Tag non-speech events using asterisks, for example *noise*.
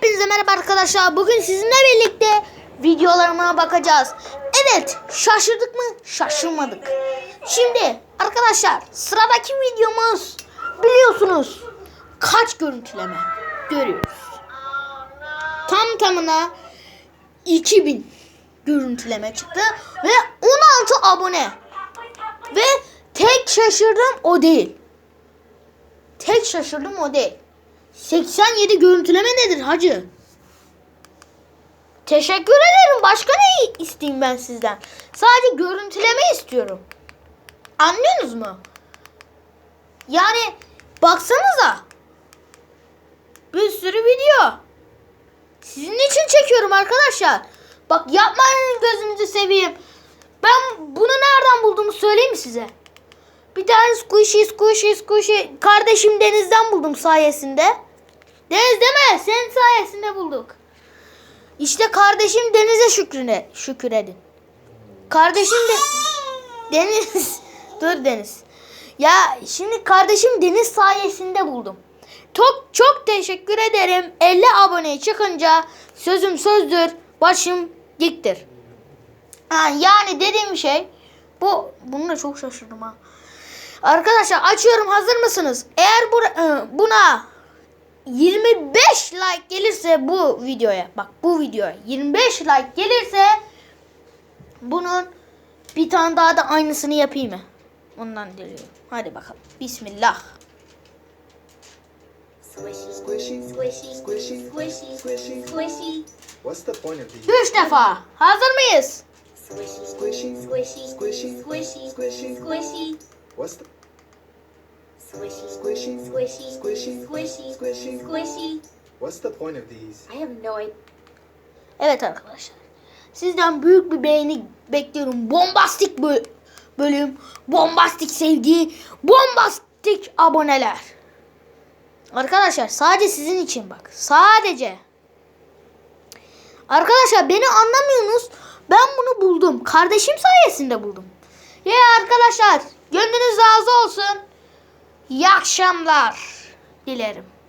Hepinize merhaba arkadaşlar. Bugün sizinle birlikte videolarıma bakacağız. Evet, şaşırdık mı? Şaşırmadık. Şimdi arkadaşlar sıradaki videomuz biliyorsunuz kaç görüntüleme görüyoruz. Tam tamına 2000 görüntüleme çıktı ve 16 abone. Ve tek şaşırdığım o değil. Tek şaşırdım o değil. 87 görüntüleme nedir hacı? Teşekkür ederim. Başka ne isteyeyim ben sizden? Sadece görüntüleme istiyorum. Anlıyorsunuz mu? Yani baksanıza. Bir sürü video. Sizin için çekiyorum arkadaşlar. Bak yapmayın gözünüzü seveyim. Ben bunu nereden bulduğumu söyleyeyim size? Bir tane squishy squishy squishy kardeşim Deniz'den buldum sayesinde. Deniz deme senin sayesinde bulduk. İşte kardeşim Deniz'e şükrüne şükür edin. Kardeşim de *laughs* Deniz dur Deniz. Ya şimdi kardeşim Deniz sayesinde buldum. Çok çok teşekkür ederim. 50 abone çıkınca sözüm sözdür, başım diktir. Ha, yani dediğim şey bu bunu da çok şaşırdım ha. Arkadaşlar açıyorum hazır mısınız? Eğer bu, e, buna 25 like gelirse bu videoya bak bu videoya 25 like gelirse bunun bir tane daha da aynısını yapayım mı? Ondan diliyorum. Hadi bakalım. Bismillah. Üç defa. Hazır mıyız? squishy, Squishy, squishy, squishy, squishy, squishy. What's the squishy, Squishy, squishy, squishy, squishy, squishy. squishy. What's the point of these? I have no idea. Evet arkadaşlar. Sizden büyük bir beğeni bekliyorum. Bombastik bö- bölüm, bombastik sevgi, bombastik aboneler. Arkadaşlar sadece sizin için bak. Sadece. Arkadaşlar beni anlamıyorsunuz. Ben bunu buldum. Kardeşim sayesinde buldum. Ya arkadaşlar gönlünüz razı olsun. İyi akşamlar dilerim.